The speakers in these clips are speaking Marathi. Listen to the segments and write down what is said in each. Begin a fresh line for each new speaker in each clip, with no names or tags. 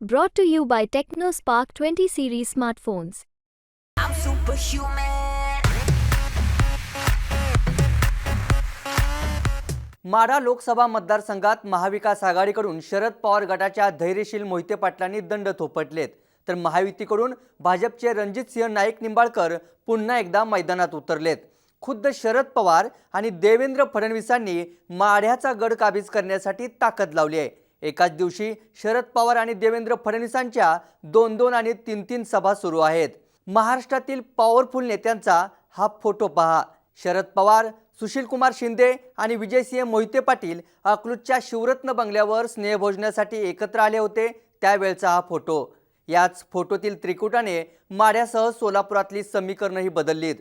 Brought to you by TechnoSpark 20 series smartphones.
I'm superhuman.
Madha Lok Sabha मतदारसंघात महाविकास आघाडीकडून शरद पवार गटाच्या धैर्यशील मोहिते पाटलांनी दंड थोपटलेत तर महायुतीकडून भाजपचे रणजितसिंह नाईक निंबाळकर पुन्हा एकदा मैदानात उतरलेत खुद्द शरद पवार आणि देवेंद्र फडणवीसांनी माढ्याचा गड काबीज करण्यासाठी ताकद लावली आहे एकाच दिवशी शरद पवार आणि देवेंद्र फडणवीसांच्या दोन दोन आणि तीन तीन सभा सुरू आहेत. महाराष्ट्रातील पॉवरफुल नेत्यांचा हा फोटो पहा. शरद पवार सुशीलकुमार शिंदे आणि विजयसिंह मोहिते पाटील अकलूजच्या शिवरत्न बंगल्यावर स्नेहभोजनासाठी एकत्र आले होते त्यावेळचा हा फोटो याच फोटोतील त्रिकुटाने माढ्यासह सोलापुरातली समीकरणंही बदललीत.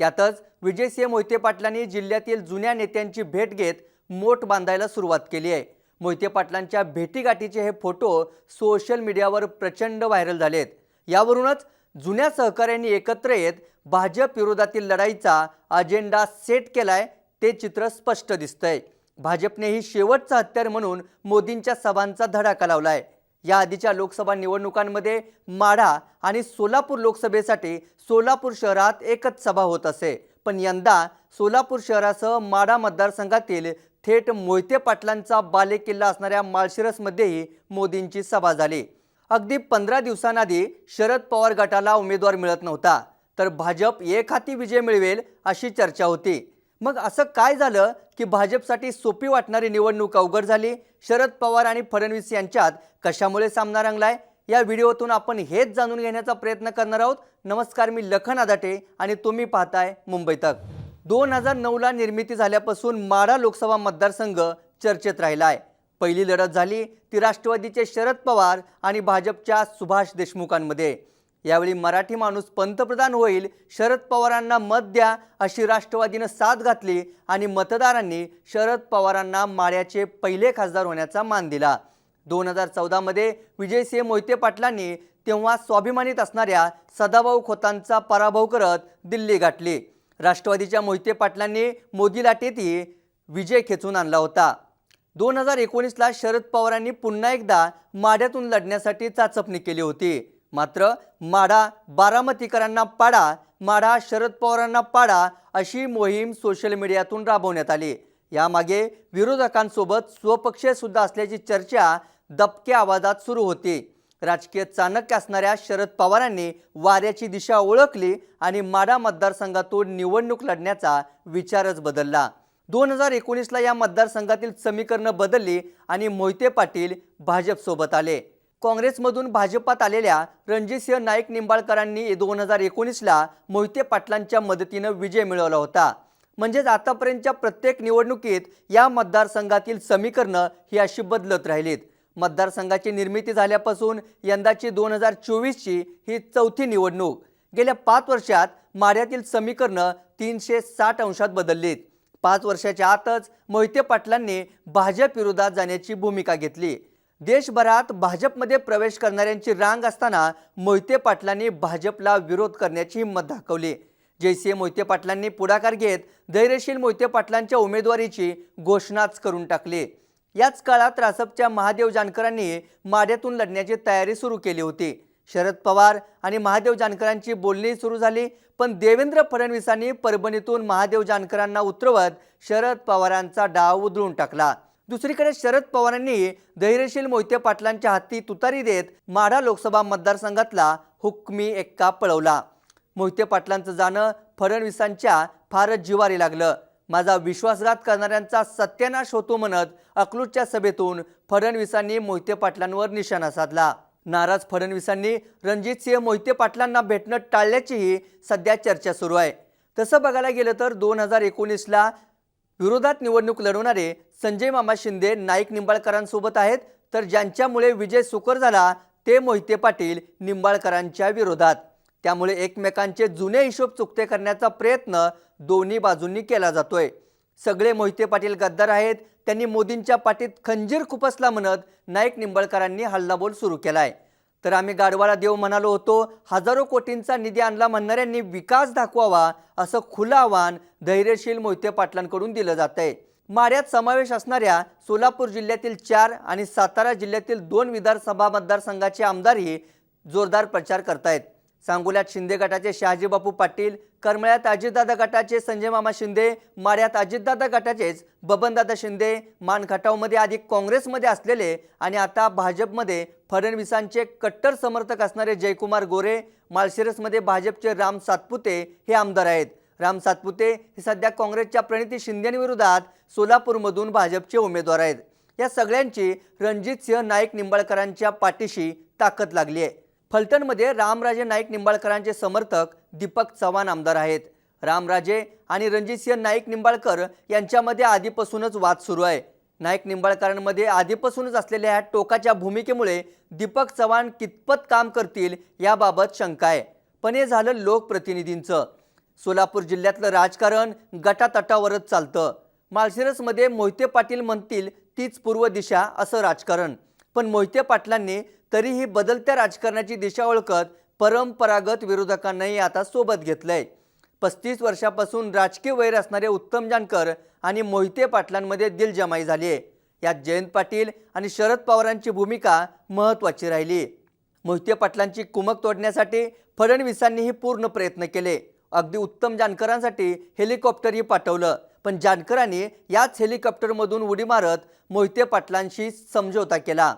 त्यातच विजयसिंह मोहिते पाटलांनी जिल्ह्यातील जुन्या नेत्यांची भेट घेत मोठ बांधायला सुरुवात केली आहे. मोहिते पाटलांच्या भेटीगाठीचे हे फोटो सोशल मीडियावर प्रचंड व्हायरल झालेत. यावरूनच जुन्या सहकाऱ्यांनी एकत्र येत भाजप विरोधातील लढाईचा अजेंडा सेट केलाय ते चित्र स्पष्ट दिसतंय. भाजपनेही शेवटचा हत्यार म्हणून मोदींच्या सभांचा धडाका लावलाय. या आधीच्या लोकसभा निवडणुकांमध्ये माढा आणि सोलापूर लोकसभेसाठी सोलापूर शहरात एकच सभा होत असे. पण यंदा सोलापूर शहरासह माढा मतदारसंघातील थेट मोहिते पाटलांचा बालेकिल्ला असणाऱ्या माळशिरसमध्येही मोदींची सभा झाली. अगदी पंधरा दिवसांआधी शरद पवार गटाला उमेदवार मिळत नव्हता. तर भाजप एक हाती विजय मिळवेल अशी चर्चा होती. मग असं काय झालं की भाजपसाठी सोपी वाटणारी निवडणूक अवघड झाली? शरद पवार आणि फडणवीस यांच्यात कशामुळे सामना रंगलाय? या व्हिडिओतून आपण हेच जाणून घेण्याचा प्रयत्न करणार आहोत. नमस्कार मी लखन आदाटे आणि तुम्ही पाहताय मुंबई तक. दोन हजार नऊला निर्मिती झाल्यापासून माढा लोकसभा मतदारसंघ चर्चेत राहिला आहे पहिली लढत झाली ती राष्ट्रवादीचे शरद पवार आणि भाजपच्या सुभाष देशमुखांमध्ये. यावेळी मराठी माणूस पंतप्रधान होईल शरद पवारांना मत द्या अशी राष्ट्रवादीनं साथ घातली आणि मतदारांनी शरद पवारांना माळ्याचे पहिले खासदार होण्याचा मान दिला. दोन हजार चौदामध्ये विजयसिंह मोहिते पाटलांनी तेव्हा स्वाभिमानीत असणाऱ्या सदाभाऊ खोतांचा पराभव करत दिल्ली गाठली. राष्ट्रवादीच्या मोहिते पाटलांनी मोदी लाटेतही विजय खेचून आणला होता. दोन हजार एकोणीसला शरद पवारांनी पुन्हा एकदा माढ्यातून लढण्यासाठी चाचपणी केली होती. मात्र माढा बारामतीकरांना पाडा माढा शरद पवारांना पाडा अशी मोहीम सोशल मीडियातून राबवण्यात आली. यामागे विरोधकांसोबत स्वपक्षीय सुद्धा असल्याची चर्चा दबक्या आवाजात सुरू होती. राजकीय चाणक्य असणाऱ्या शरद पवारांनी वाऱ्याची दिशा ओळखली आणि माडा मतदारसंघातून निवडणूक लढण्याचा विचारच बदलला. दोन हजार एकोणीसला या मतदारसंघातील समीकरणं बदलली आणि मोहिते पाटील भाजपसोबत आले. काँग्रेसमधून भाजपात आलेल्या रणजितसिंह नाईक निंबाळकरांनी दोन हजार एकोणीसला मोहिते पाटलांच्या मदतीनं विजय मिळवला होता. म्हणजेच आतापर्यंतच्या प्रत्येक निवडणुकीत या मतदारसंघातील समीकरणं ही अशी बदलत राहिलीत. मतदारसंघाची निर्मिती झाल्यापासून यंदाची दोन हजार चोवीसची ही चौथी निवडणूक. गेल्या पाच वर्षात माढ्यातील समीकरणं तीनशे साठ अंशात बदललीत. पाच वर्षाच्या आतच मोहिते पाटलांनी भाजप विरोधात जाण्याची भूमिका घेतली. देशभरात भाजपमध्ये प्रवेश करणाऱ्यांची रांग असताना मोहिते पाटलांनी भाजपला विरोध करण्याची हिंमत दाखवली. जैसे मोहिते पाटलांनी पुढाकार घेत धैर्यशील मोहिते पाटलांच्या उमेदवारीची घोषणाच करून टाकली. याच काळात रासपच्या महादेव जानकरांनी माढ्यातून लढण्याची तयारी सुरू केली होती. शरद पवार आणि महादेव जानकरांची बोलणी सुरू झाली पण देवेंद्र फडणवीसांनी परभणीतून महादेव जानकरांना उतरवत शरद पवारांचा डाव उधळून टाकला. दुसरीकडे शरद पवारांनी धैर्यशील मोहिते पाटलांच्या हाती तुतारी देत माढा लोकसभा मतदारसंघातला हुकमी एक्का पळवला. मोहिते पाटलांचं जाणं फडणवीसांच्या फारच जिवारी लागलं. माझा विश्वासघात करणाऱ्यांचा सत्यानाश होतो म्हणत अकलूजच्या सभेतून फडणवीसांनी मोहिते पाटलांवर निशाणा साधला. नाराज फडणवीसांनी रणजितसिंह मोहिते पाटलांना भेटणं टाळल्याचीही सध्या चर्चा सुरू आहे. तसं बघायला गेलं तर दोन हजार एकोणीसला विरोधात निवडणूक लढवणारे संजय मामा शिंदे नाईक निंबाळकरांसोबत आहेत. तर ज्यांच्यामुळे विजय सुकर झाला ते मोहिते पाटील निंबाळकरांच्या विरोधात. त्यामुळे एकमेकांचे जुने हिशोब चुकते करण्याचा प्रयत्न दोन्ही बाजूंनी केला जातोय. सगळे मोहिते पाटील गद्दार आहेत. त्यांनी मोदींच्या पाठीत खंजीर खुपसला म्हणत नाईक निंबळकरांनी हल्लाबोल सुरू केलाय. तर आम्ही गाडवाला देव म्हणालो होतो हजारो कोटींचा निधी आणला म्हणणाऱ्यांनी विकास दाखवावा असं खुलं आव्हान धैर्यशील मोहिते पाटलांकडून दिलं जात आहे माऱ्यात समावेश असणाऱ्या सोलापूर जिल्ह्यातील चार आणि सातारा जिल्ह्यातील दोन विधानसभा मतदारसंघाचे आमदारही जोरदार प्रचार करतायत. सांगोल्यात शिंदे गटाचे शहाजीबापू पाटील करमळ्यात अजितदादा गटाचे संजय मामा शिंदे माड्यात अजितदादा गटाचेच बबनदादा शिंदे मानखटावमध्ये आधी काँग्रेसमध्ये असलेले आणि आता भाजपमध्ये फडणवीसांचे कट्टर समर्थक असणारे जयकुमार गोरे माळशिरसमध्ये भाजपचे राम सातपुते हे आमदार आहेत. राम सातपुते हे सध्या काँग्रेसच्या प्रणिती शिंदेविरोधात सोलापूरमधून भाजपचे उमेदवार आहेत. या सगळ्यांची रणजित सिंह नाईक निंबाळकरांच्या पाठीशी ताकद लागली आहे. फलटणमध्ये रामराजे नाईक निंबाळकरांचे समर्थक दीपक चव्हाण आमदार आहेत. रामराजे आणि रणजितसिंह नाईक निंबाळकर यांच्यामध्ये आधीपासूनच वाद सुरू आहे. नाईक निंबाळकरांमध्ये आधीपासूनच असलेल्या ह्या टोकाच्या भूमिकेमुळे दीपक चव्हाण कितपत काम करतील याबाबत शंका आहे. पण हे झालं लोकप्रतिनिधींचं. सोलापूर जिल्ह्यातलं राजकारण गटातटावरच चालतं. माळशिरसमध्ये मोहिते पाटील म्हणतील तीच पूर्व दिशा असं राजकारण. पण मोहिते पाटलांनी तरीही बदलत्या राजकारणाची दिशा ओळखत परंपरागत विरोधकांनाही आता सोबत घेतलंय. पस्तीस वर्षापासून राजकीय वैर असणारे उत्तम जानकर आणि मोहिते पाटलांमध्ये दिलजमाई झाली आहे. यात जयंत पाटील आणि शरद पवारांची भूमिका महत्त्वाची राहिली. मोहिते पाटलांची कुमक तोडण्यासाठी फडणवीसांनीही पूर्ण प्रयत्न केले. अगदी उत्तम जानकरांसाठी हेलिकॉप्टरही पाठवलं. पण जानकरांनी याच हेलिकॉप्टरमधून उडी मारत मोहिते पाटलांशी समझोता केला.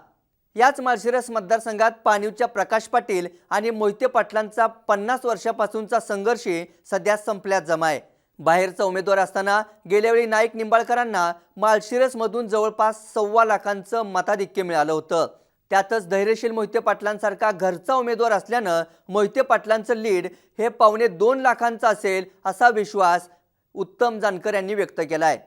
याच माळशिरस मतदारसंघात पाणीवच्या प्रकाश पाटील आणि मोहिते पाटलांचा पन्नास वर्षापासूनचा संघर्षही सध्या संपल्यात जमाय. बाहेरचा उमेदवार असताना गेल्यावेळी नाईक निंबाळकरांना माळशिरसमधून जवळपास सव्वा लाखांचं मताधिक्य मिळालं होतं. त्यातच धैर्यशील मोहिते पाटलांसारखा घरचा उमेदवार असल्यानं मोहिते पाटलांचं लीड हे पावणे दोन लाखांचं असेल असा विश्वास उत्तम जानकर यांनी व्यक्त केला आहे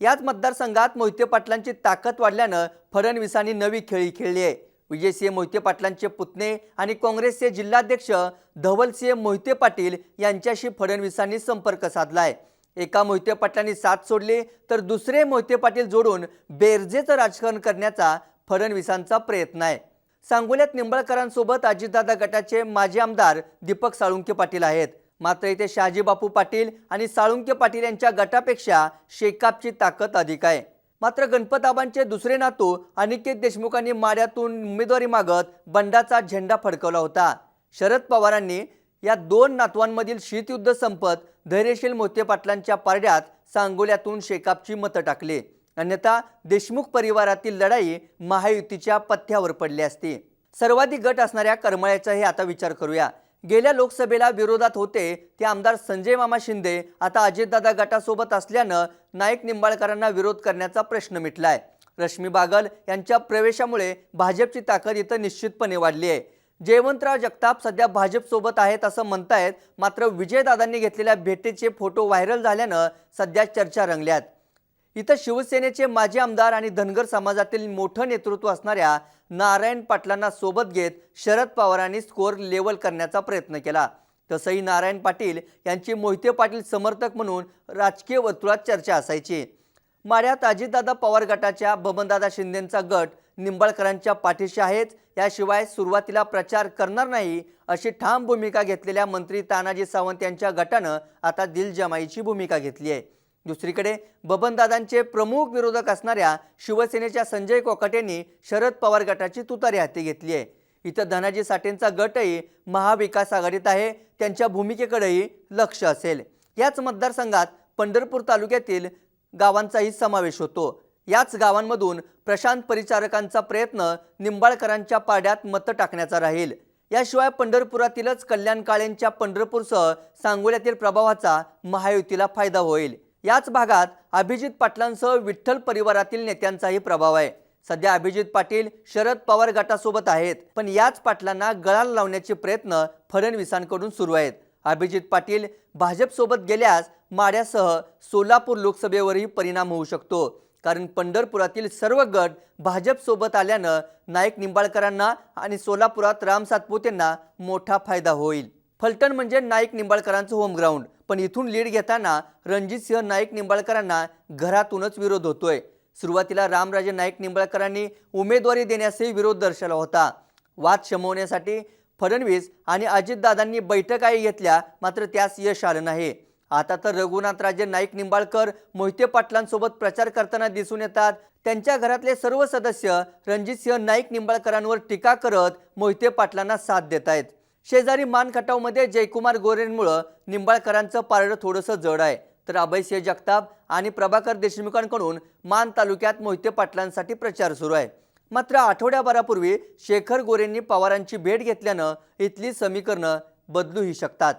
याच मतदारसंघात मोहिते पाटलांची ताकद वाढल्यानं फडणवीसांनी नवी खेळी खेळली आहे. विजयसिंह मोहिते पाटलांचे पुतणे आणि काँग्रेसचे जिल्हाध्यक्ष धवलसिंह मोहिते पाटील यांच्याशी फडणवीसांनी संपर्क साधलाय. एका मोहिते पाटलांनी साथ सोडली तर दुसरे मोहिते पाटील जोडून बेरजेचं राजकारण करण्याचा फडणवीसांचा प्रयत्न आहे. सांगोल्यात निंबळकरांसोबत अजितदादा गटाचे माजी आमदार दीपक साळुंके पाटील आहेत. मात्र इथे शहाजीबापू पाटील आणि साळुंके पाटील यांच्या गटापेक्षा शेकापची ताकद अधिक आहे. मात्र गणपताबांचे दुसरे नातू अनिकेत देशमुखांनी माड्यातून उमेदवारी मागत बंडाचा झेंडा फडकवला होता. शरद पवारांनी या दोन नातवांमधील शीतयुद्ध संपत धैर्यशील मोहिते पाटलांच्या पारड्यात सांगोल्यातून शेकापची मतं टाकली. अन्यथा देशमुख परिवारातील लढाई महायुतीच्या पथ्यावर पडली असती. सर्वाधिक गट असणाऱ्या करमळ्याचाही आता विचार करूया. गेल्या लोकसभेला विरोधात होते ते आमदार संजय मामा शिंदे आता अजितदादा गटासोबत असल्यानं नाईक निंबाळकरांना विरोध करण्याचा प्रश्न मिटलाय. रश्मी बागल यांच्या प्रवेशामुळे भाजपची ताकद इथं निश्चितपणे वाढली आहे. जयवंतराव जगताप सध्या भाजपसोबत आहेत असं म्हणतायत मात्र विजयदादांनी घेतलेल्या भेटीचे फोटो व्हायरल झाल्यानं सध्या चर्चा रंगल्यात. इथं शिवसेनेचे माजी आमदार आणि धनगर समाजातील मोठं नेतृत्व असणाऱ्या नारायण पाटलांना सोबत घेत शरद पवारांनी स्कोअर लेवल करण्याचा प्रयत्न केला. तसंही नारायण पाटील यांची मोहिते पाटील समर्थक म्हणून राजकीय वर्तुळात चर्चा असायची. माड्यात अजितदादा पवार गटाच्या बबनदादा शिंदेंचा गट निंबाळकरांच्या पाठीशी आहेच याशिवाय सुरुवातीला प्रचार करणार नाही अशी ठाम भूमिका घेतलेल्या मंत्री तानाजी सावंत यांच्या गटानं आता दिलजमाईची भूमिका घेतली आहे. दुसरीकडे बबनदादांचे प्रमुख विरोधक असणाऱ्या शिवसेनेच्या संजय कोकट यांनी शरद पवार गटाची तुतारी हाती घेतली आहे. इथं धनाजी साठेंचा गटही महाविकास आघाडीत आहे. त्यांच्या भूमिकेकडेही लक्ष असेल. याच मतदारसंघात पंढरपूर तालुक्यातील गावांचाही समावेश होतो. याच गावांमधून प्रशांत परिचारकांचा प्रयत्न निंबाळकरांच्या पाड्यात मतं टाकण्याचा राहील. याशिवाय पंढरपुरातीलच कल्याण काळेंच्या पंढरपूरसह सांगोल्यातील प्रभावाचा महायुतीला फायदा होईल. याच भागात अभिजित पाटलांसह विठ्ठल परिवारातील नेत्यांचाही प्रभाव आहे. सध्या अभिजित पाटील शरद पवार गटासोबत आहेत पण याच पाटलांना गळाला लावण्याचे प्रयत्न फडणवीसांकडून सुरू आहेत. अभिजित पाटील भाजपसोबत गेल्यास माड्यासह सोलापूर लोकसभेवरही परिणाम होऊ शकतो कारण पंढरपुरातील सर्व गट भाजपसोबत आल्यानं नाईक निंबाळकरांना आणि सोलापुरात राम सातपुतेंना मोठा फायदा होईल. फलटण म्हणजे नाईक निंबाळकरांचं होम ग्राउंड. पण इथून लीड घेताना रणजित सिंह नाईक निंबाळकरांना घरातूनच विरोध होतोय. सुरुवातीला रामराजे नाईक निंबाळकरांनी उमेदवारी देण्यासही विरोध दर्शवला होता. वाद शमवण्यासाठी फडणवीस आणि अजितदादांनी बैठकाही घेतल्या मात्र त्यास यश आलं नाही. आता तर रघुनाथराजे नाईक निंबाळकर मोहिते पाटलांसोबत प्रचार करताना दिसून येतात. त्यांच्या घरातले सर्व सदस्य रणजितसिंह नाईक निंबाळकरांवर टीका करत मोहिते पाटलांना साथ देत आहेत शेजारी मान खटावमध्ये जयकुमार गोरेंमुळं निंबाळकरांचं पारडं थोडंसं जड आहे. तर अभयसिंह जगताप आणि प्रभाकर देशमुखांकडून मान तालुक्यात मोहिते पाटलांसाठी प्रचार सुरू आहे. मात्र आठवड्याभरापूर्वी शेखर गोरेंनी पवारांची भेट घेतल्यानं इथली समीकरणं बदलूही शकतात.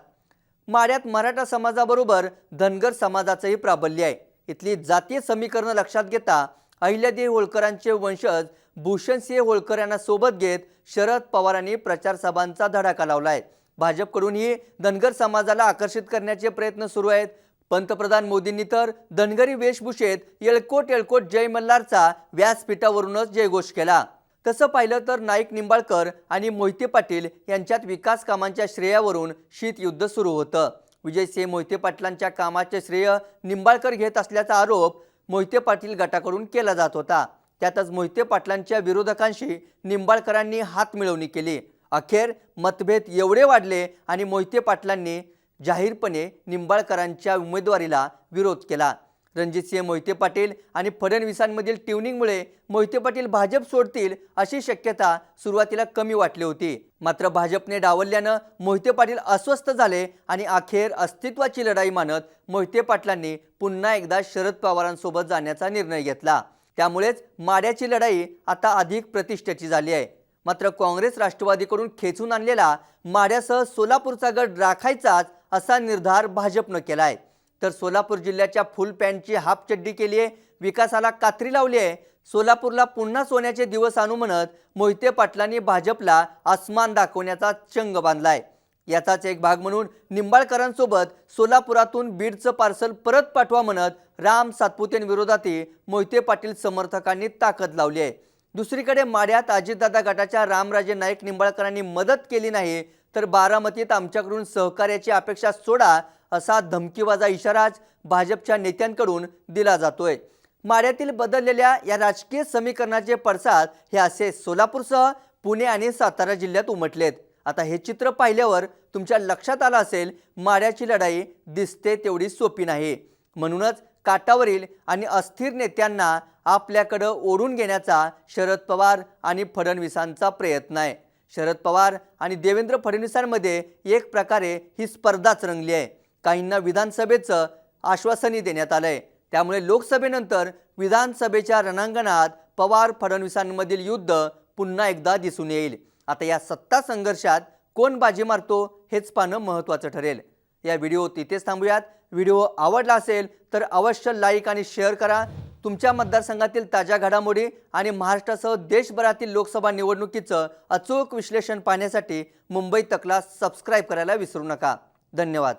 माड्यात मराठा समाजाबरोबर धनगर समाजाचंही प्राबल्य आहे. इथली जातीय समीकरणं लक्षात घेता अहिल्यादेवी होळकरांचे वंशज भूषणसिंह होळकर यांना सोबत घेत शरद पवारांनी प्रचार सभांचा धडाका लावलाय. भाजपकडूनही धनगर समाजाला आकर्षित करण्याचे प्रयत्न सुरू आहेत. पंतप्रधान मोदींनी तर धनगरी वेशभूषेत येळकोट येळकोट जय मल्हारचा व्यासपीठावरूनच जयघोष केला. तसं पाहिलं तर नाईक निंबाळकर आणि मोहिते पाटील यांच्यात विकास कामांच्या श्रेयावरून शीतयुद्ध सुरू होतं. विजय सिंह मोहिते पाटलांच्या कामाचे श्रेय निंबाळकर घेत असल्याचा आरोप मोहिते पाटील गटाकडून केला जात होता. त्यातच मोहिते पाटलांच्या विरोधकांशी निंबाळकरांनी हात मिळवणी केली. अखेर मतभेद एवढे वाढले आणि मोहिते पाटलांनी जाहीरपणे निंबाळकरांच्या उमेदवारीला विरोध केला. रणजितसिंह मोहिते पाटील आणि फडणवीसांमधील ट्युनिंगमुळे मोहिते पाटील भाजप सोडतील अशी शक्यता सुरुवातीला कमी वाटली होती. मात्र भाजपने डावलल्यानं मोहिते पाटील अस्वस्थ झाले आणि अखेर अस्तित्वाची लढाई मानत मोहिते पाटलांनी पुन्हा एकदा शरद पवारांसोबत जाण्याचा निर्णय घेतला. त्यामुळेच माड्याची लढाई आता अधिक प्रतिष्ठेची झाली आहे. मात्र काँग्रेस राष्ट्रवादीकडून खेचून आणलेला माड्यासह सोलापूरचा गड राखायचाच असा निर्धार भाजपनं केला आहे. तर सोलापूर जिल्ह्याच्या फुल पॅन्टची हाफ चड्डी केली आहे विकासाला कात्री लावली आहे. सोलापूरला पुन्हा सोन्याचे दिवस आणू म्हणत मोहिते पाटलांनी भाजपला आसमान दाखवण्याचा चंग बांधलाय. याचाच एक भाग म्हणून निंबाळकरांसोबत सोलापुरातून बीडचं पार्सल परत पाठवा म्हणत राम सातपुतेंविरोधातही मोहिते पाटील समर्थकांनी ताकद लावली आहे. दुसरीकडे माड्यात अजितदादा गटाच्या रामराजे नाईक निंबाळकरांनी मदत केली नाही तर बारामतीत आमच्याकडून सहकार्याची अपेक्षा सोडा असा धमकीवाजा इशाराच भाजपच्या नेत्यांकडून दिला जातोय. माड्यातील बदललेल्या या राजकीय समीकरणाचे पडसाद हे असे सोलापूरसह पुणे आणि सातारा जिल्ह्यात उमटलेत. आता हे चित्र पाहिल्यावर तुमच्या लक्षात आलं असेल माड्याची लढाई दिसते तेवढी सोपी नाही. म्हणूनच काटावरील आणि अस्थिर नेत्यांना आपल्याकडं ओढून घेण्याचा शरद पवार आणि फडणवीसांचा प्रयत्न आहे. शरद पवार आणि देवेंद्र फडणवीसांमध्ये एक प्रकारे ही स्पर्धाच रंगली आहे. काहींना विधानसभेचं आश्वासनही देण्यात आलं आहे त्यामुळे लोकसभेनंतर विधानसभेच्या रणांगणात पवार फडणवीसांमधील युद्ध पुन्हा एकदा दिसून येईल. आता या सत्ता संघर्षात कोण बाजी मारतो हेच पाहणं महत्त्वाचं ठरेल. या व्हिडिओ तिथेच थांबूयात. व्हिडिओ आवडला असेल तर अवश्य लाईक आणि शेअर करा. तुमच्या मतदारसंघातील ताज्या घडामोडी आणि महाराष्ट्रासह देशभरातील लोकसभा निवडणुकीचं अचूक विश्लेषण पाहण्यासाठी मुंबई तकला सबस्क्राईब करायला विसरू नका. धन्यवाद.